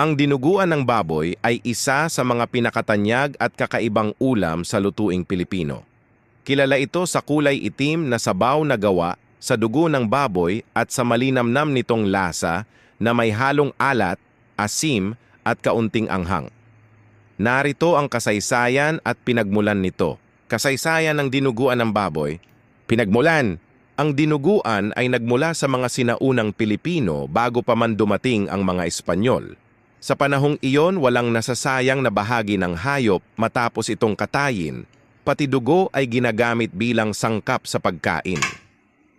Ang dinuguan ng baboy ay isa sa mga pinakatanyag at kakaibang ulam sa lutuing Pilipino. Kilala ito sa kulay itim na sabaw na gawa sa dugo ng baboy at sa malinamnam nitong lasa na may halong alat, asim at kaunting anghang. Narito ang kasaysayan at pinagmulan nito. Kasaysayan ng dinuguan ng baboy. Pinagmulan. Ang dinuguan ay nagmula sa mga sinaunang Pilipino bago pa man dumating ang mga Espanyol. Sa panahong iyon, walang nasasayang na bahagi ng hayop matapos itong katayin, pati dugo ay ginagamit bilang sangkap sa pagkain.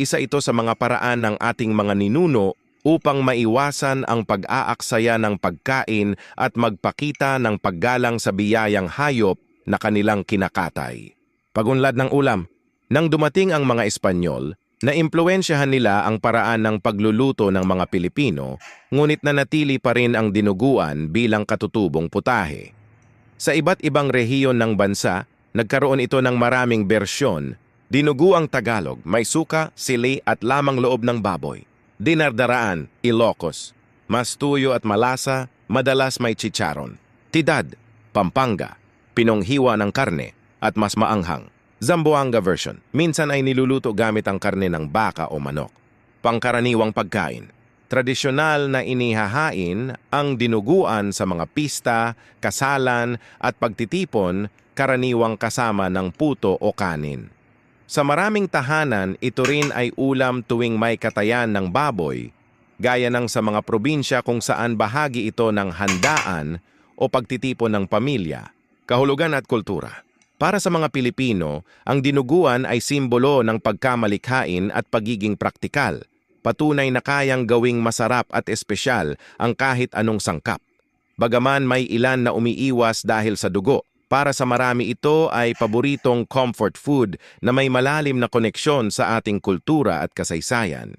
Isa ito sa mga paraan ng ating mga ninuno upang maiwasan ang pag-aaksaya ng pagkain at magpakita ng paggalang sa biyayang hayop na kanilang kinakatay. Pagunlad ng ulam, nang dumating ang mga Espanyol, naimpluwensyahan nila ang paraan ng pagluluto ng mga Pilipino, ngunit nanatili pa rin ang dinuguan bilang katutubong putahe. Sa iba't ibang rehiyon ng bansa, nagkaroon ito ng maraming bersyon. Dinuguang Tagalog, may suka, sili at lamang loob ng baboy. Dinardaraan, Ilocos. Mas tuyo at malasa, madalas may chicharon. Tidad, Pampanga. Pinonghiwa ng karne at mas maanghang. Zamboanga version. Minsan ay niluluto gamit ang karne ng baka o manok. Pangkaraniwang pagkain. Tradisyonal na inihahain ang dinuguan sa mga pista, kasalan at pagtitipon karaniwang kasama ng puto o kanin. Sa maraming tahanan, ito rin ay ulam tuwing may katayan ng baboy, gaya ng sa mga probinsya kung saan bahagi ito ng handaan o pagtitipon ng pamilya, kahulugan at kultura. Para sa mga Pilipino, ang dinuguan ay simbolo ng pagkamalikhain at pagiging praktikal. Patunay na kayang gawing masarap at espesyal ang kahit anong sangkap. Bagaman may ilan na umiiwas dahil sa dugo, para sa marami ito ay paboritong comfort food na may malalim na koneksyon sa ating kultura at kasaysayan.